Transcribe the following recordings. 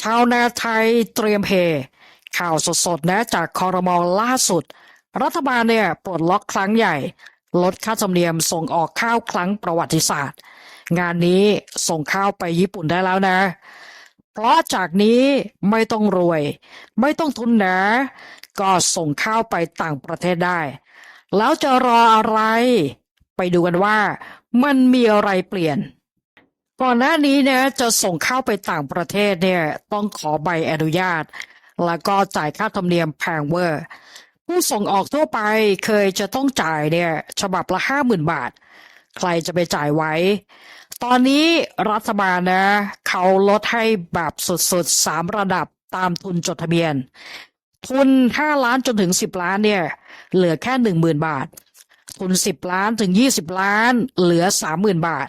ชาวนาไทยเตรียมเฮ ข่าวสดๆนะจากคอรมอล่าสุด รัฐบาลเนี่ยปลดล็อกครั้งใหญ่ ลดค่าธรรมเนียมส่งออกข้าวครั้งประวัติศาสตร์ งานนี้ส่งข้าวไปญี่ปุ่นได้แล้วนะ เพราะจากนี้ไม่ต้องรวย ไม่ต้องทุนหนะ ก็ส่งข้าวไปต่างประเทศได้ แล้วจะรออะไร ไปดูกันว่ามันมีอะไรเปลี่ยน ก่อนหน้านี้เนี่ยจะส่งเข้าไปต่างประเทศเนี่ยต้องขอใบอนุญาต แล้วก็จ่ายค่าธรรมเนียมแพงเวอร์ ผู้ส่งออกทั่วไปเคยจะต้องจ่ายเนี่ยฉบับละห้าหมื่นบาท ใครจะไปจ่ายไว้ ตอนนี้รัฐบาลนะเขาลดให้แบบสุดๆสามระดับตามทุนจดทะเบียน ทุนห้าล้านจนถึงสิบล้านเนี่ยเหลือแค่หนึ่งหมื่นบาท ทุนสิบล้านถึงยี่สิบล้าน เหลือสามหมื่นบาท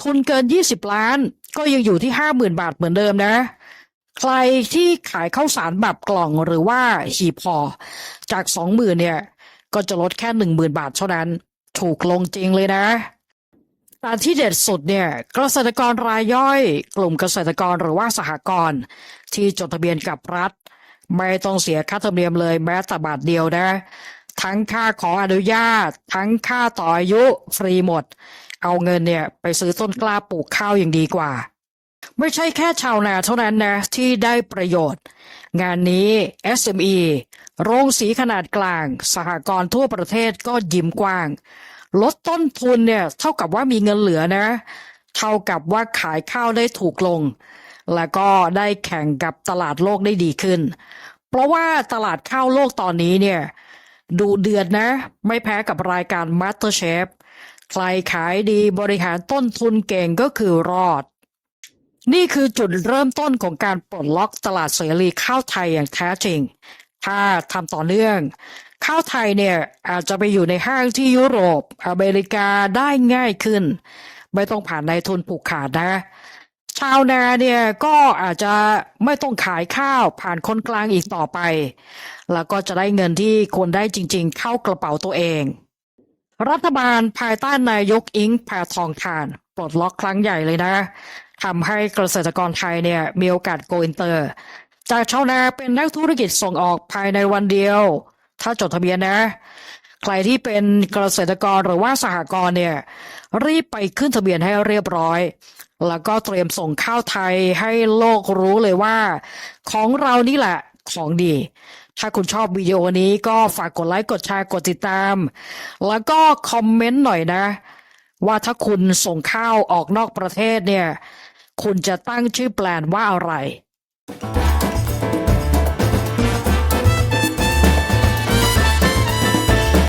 ทุนเกินยี่สิบล้าน ก็ยังอยู่ที่ห้าหมื่นบาทเหมือนเดิมนะ ใครที่ขายข้าวสารแบบกล่องหรือว่าหีบห่อจากสองหมื่นเนี่ย ก็จะลดแค่หนึ่งหมื่นบาทเท่านั้น ถูกลงจริงเลยนะแต่ที่เด็ดสุดเนี่ยเกษตรกรรายย่อย กลุ่มเกษตรกรหรือว่าสหกรณ์ที่จดทะเบียนกับรัฐ ไม่ต้องเสียค่าธรรมเนียมเลยแม้แต่บาทเดียวนะ ทั้งค่าขออนุญาต ทั้งค่าต่ออายุฟรีหมด เอาเงินเนี่ยไปซื้อต้นกล้าปลูกข้าวอย่างดีกว่า ไม่ใช่แค่ชาวนาเท่านั้นนะที่ได้ประโยชน์ งานนี้ SME โรงสีขนาดกลาง สหกรณ์ทั่วประเทศก็ยิ้มกว้าง ลดต้นทุนเนี่ยเท่ากับว่ามีเงินเหลือนะ เท่ากับว่าขายข้าวได้ถูกลง แล้วก็ได้แข่งกับตลาดโลกได้ดีขึ้น เพราะว่าตลาดข้าวโลกตอนนี้เนี่ย ดูเดือดนะ ไม่แพ้กับรายการ MasterChef ใครขายดีบริหารต้นทุนเก่งก็คือรอด นี่คือจุดเริ่มต้นของการปลดล็อกตลาดเสรีข้าวไทยอย่างแท้จริง ถ้าทำต่อเนื่อง ข้าวไทยเนี่ยอาจจะไปอยู่ในห้างที่ยุโรป อเมริกาได้ง่ายขึ้น ไม่ต้องผ่านนายทุนผูกขาดนะ ชาวนาเนี่ยก็อาจจะไม่ต้องขายข้าวผ่านคนกลางอีกต่อไป แล้วก็จะได้เงินที่ควรได้จริง ๆ เข้ากระเป๋าตัวเอง รัฐบาลภายใต้นายกอิงแพทองทานปลดล็อกครั้งใหญ่เลยนะทำให้เกษตรกรไทยเนี่ยมีโอกาสโกอินเตอร์ จากชาวนาเป็นนักธุรกิจส่งออกภายในวันเดียว ถ้าจดทะเบียนนะ ใครที่เป็นเกษตรกรหรือว่าสหกรณ์เนี่ย รีบไปขึ้นทะเบียนให้เรียบร้อย แล้วก็เตรียมส่งข้าวไทยให้โลกรู้เลยว่า ของเรานี่แหละของดี ถ้าคุณชอบวิดีโอนี้ก็ฝากกดไลค์ กดแชร์ กดติดตาม แล้วก็คอมเมนต์หน่อยนะ ว่าถ้าคุณส่งข้าวออกนอกประเทศเนี่ย คุณจะตั้งชื่อแปลนว่าอะไร